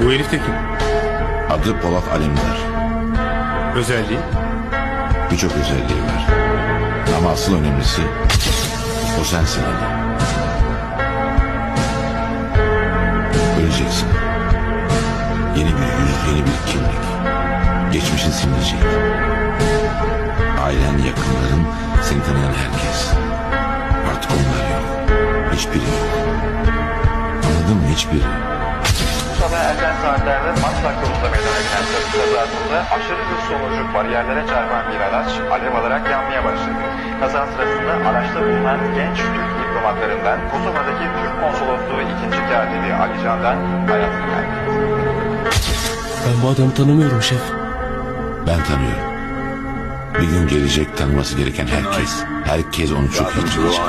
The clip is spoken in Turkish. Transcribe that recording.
Bu herif de kim? Adı Polat Alemdar. Özelliği? Birçok özelliği var. Ama asıl önemlisi o sensin Ali. Öleceksin. Yeni bir yüz, yeni bir kimlik. Geçmişin silinecek. Ailen, yakınların, seni tanıyan herkes. Artık onlar yok. Hiçbiri yok. Anladın mı? Hiçbiri. Sabah erken saatlerde Maslak yolunda meydana gelen trafik kazasında aşırı hız sonucu bariyerlere çarpan bir araç alev alarak yanmaya başladı. Kaza sırasında araçta bulunan genç Türk diplomatlarından Kosova'daki Türk konsolosluğu ikinci katibi Ali Can'dan hayatını kaybetti. Ben bu adamı tanımıyorum şef. Ben tanıyorum. Bir gün gelecek tanıması gereken herkes. Herkes onu çok iyi tanıyacak.